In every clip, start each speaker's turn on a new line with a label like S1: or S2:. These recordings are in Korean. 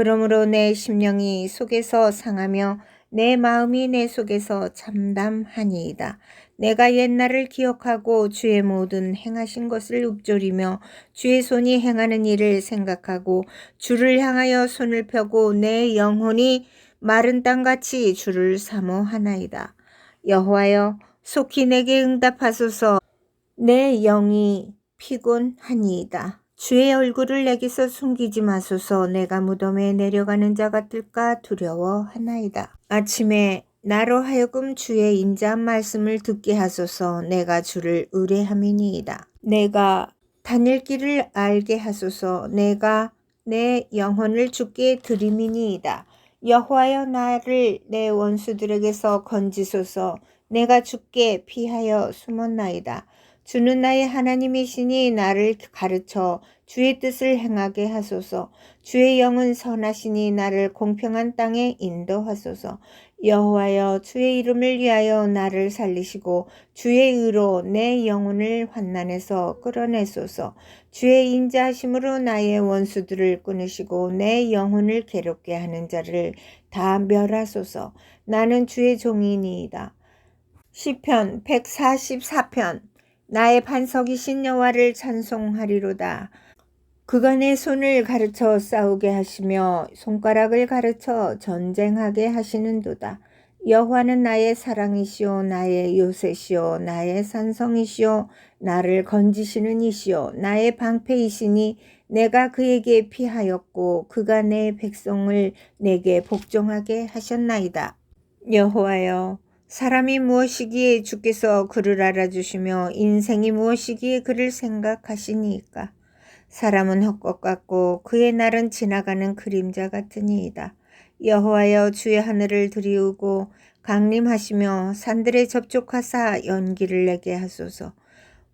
S1: 그러므로 내 심령이 속에서 상하며 내 마음이 내 속에서 참담하니이다. 내가 옛날을 기억하고 주의 모든 행하신 것을 읊조리며 주의 손이 행하는 일을 생각하고 주를 향하여 손을 펴고 내 영혼이 마른 땅같이 주를 사모하나이다. 여호와여 속히 내게 응답하소서 내 영이 피곤하니이다. 주의 얼굴을 내게서 숨기지 마소서 내가 무덤에 내려가는 자 같을까 두려워하나이다. 아침에 나로 하여금 주의 인자한 말씀을 듣게 하소서 내가 주를 의뢰함이니이다. 내가 다닐 길을 알게 하소서 내가 내 영혼을 주께 드림이니이다. 여호와여 나를 내 원수들에게서 건지소서 내가 주께 피하여 숨었나이다. 주는 나의 하나님이시니 나를 가르쳐 주의 뜻을 행하게 하소서. 주의 영은 선하시니 나를 공평한 땅에 인도하소서. 여호와여 주의 이름을 위하여 나를 살리시고 주의 의로 내 영혼을 환난에서 끌어내소서. 주의 인자하심으로 나의 원수들을 끊으시고 내 영혼을 괴롭게 하는 자를 다 멸하소서. 나는 주의 종이니이다. 시편 144편 나의 반석이신 여호와를 찬송하리로다. 그가 내 손을 가르쳐 싸우게 하시며 손가락을 가르쳐 전쟁하게 하시는도다. 여호와는 나의 사랑이시오 나의 요새시오 나의 산성이시오 나를 건지시는 이시오 나의 방패이시니 내가 그에게 피하였고 그가 내 백성을 내게 복종하게 하셨나이다. 여호와여 사람이 무엇이기에 주께서 그를 알아주시며 인생이 무엇이기에 그를 생각하시니까. 사람은 헛것 같고 그의 날은 지나가는 그림자 같으니이다. 여호와여 주의 하늘을 들이우고 강림하시며 산들에 접촉하사 연기를 내게 하소서.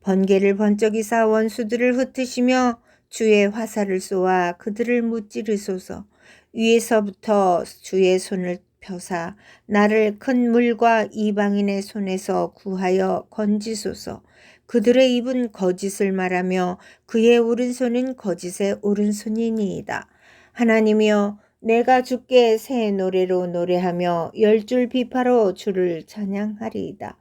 S1: 번개를 번쩍이사 원수들을 흩으시며 주의 화살을 쏘아 그들을 무찌르소서. 위에서부터 주의 손을 펴사 나를 큰 물과 이방인의 손에서 구하여 건지소서. 그들의 입은 거짓을 말하며 그의 오른손은 거짓의 오른손이니이다. 하나님이여 내가 주께 새 노래로 노래하며 열 줄 비파로 주를 찬양하리이다.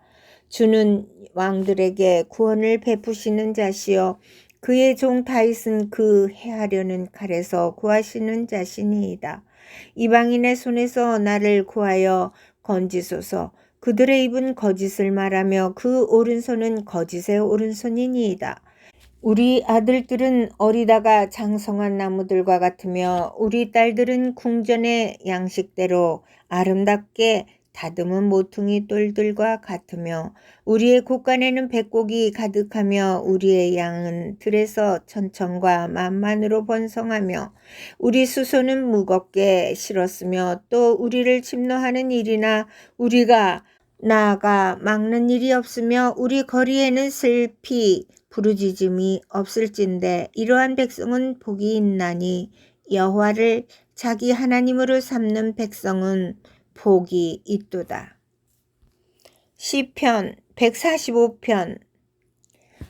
S1: 주는 왕들에게 구원을 베푸시는 자시여 그의 종 다윗은 그 해하려는 칼에서 구하시는 자신이이다. 이방인의 손에서 나를 구하여 건지소서. 그들의 입은 거짓을 말하며 그 오른손은 거짓의 오른손이니이다. 우리 아들들은 어리다가 장성한 나무들과 같으며 우리 딸들은 궁전의 양식대로 아름답게 다듬은 모퉁이 똘들과 같으며 우리의 곳간에는 백곡이 가득하며 우리의 양은 들에서 천천과 만만으로 번성하며 우리 수소는 무겁게 실었으며 또 우리를 침노하는 일이나 우리가 나아가 막는 일이 없으며 우리 거리에는 슬피 부르짖음이 없을진데 이러한 백성은 복이 있나니 여호와를 자기 하나님으로 삼는 백성은 복이 있도다. 시편 145편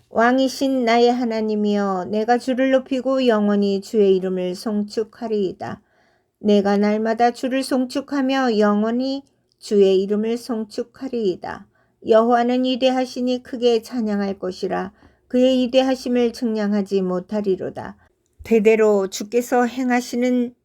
S1: 왕이신 나의 하나님이여 내가 주를 높이고 영원히 주의 이름을 송축하리이다. 내가 날마다 주를 송축하며 영원히 주의 이름을 송축하리이다. 여호와는 위대하시니 크게 찬양할 것이라 그의 위대하심을 측량하지 못하리로다. 대대로 주께서 행하시는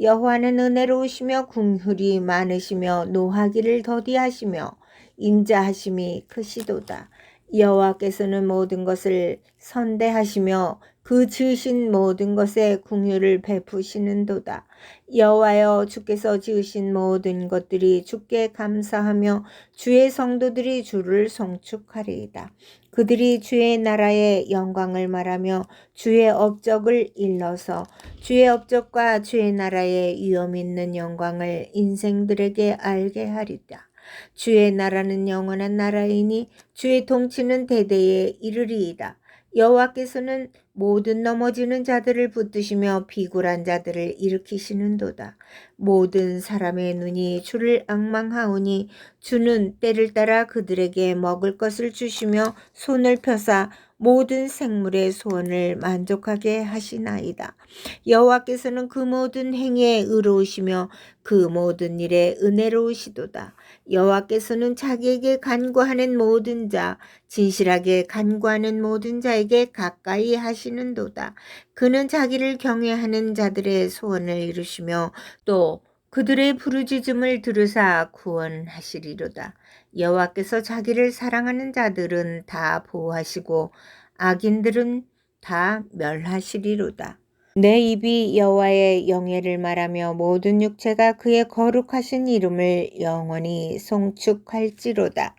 S1: 여호와는 은혜로우시며 궁휼이 많으시며 노하기를 더디하시며 인자하심이 크시도다. 여호와께서는 모든 것을 선대하시며 그 지으신 모든 것에 궁휼을 베푸시는도다. 여호와여 주께서 지으신 모든 것들이 주께 감사하며 주의 성도들이 주를 송축하리이다. 그들이 주의 나라의 영광을 말하며 주의 업적을 일러서 주의 업적과 주의 나라의 위엄 있는 영광을 인생들에게 알게 하리다. 주의 나라는 영원한 나라이니 주의 통치는 대대에 이르리이다. 여호와께서는 모든 넘어지는 자들을 붙드시며 비굴한 자들을 일으키시는도다. 모든 사람의 눈이 주를 악망하오니 주는 때를 따라 그들에게 먹을 것을 주시며 손을 펴사 모든 생물의 소원을 만족하게 하시나이다. 여호와께서는 그 모든 행위에 의로우시며 그 모든 일에 은혜로우시도다. 여호와께서는 자기에게 간구하는 모든 자, 진실하게 간구하는 모든 자에게 가까이 하시는도다. 그는 자기를 경외하는 자들의 소원을 이루시며 또 그들의 부르짖음을 들으사 구원하시리로다. 여호와께서 자기를 사랑하는 자들은 다 보호하시고 악인들은 다 멸하시리로다. 내 입이 여호와의 영예를 말하며 모든 육체가 그의 거룩하신 이름을 영원히 송축할지로다.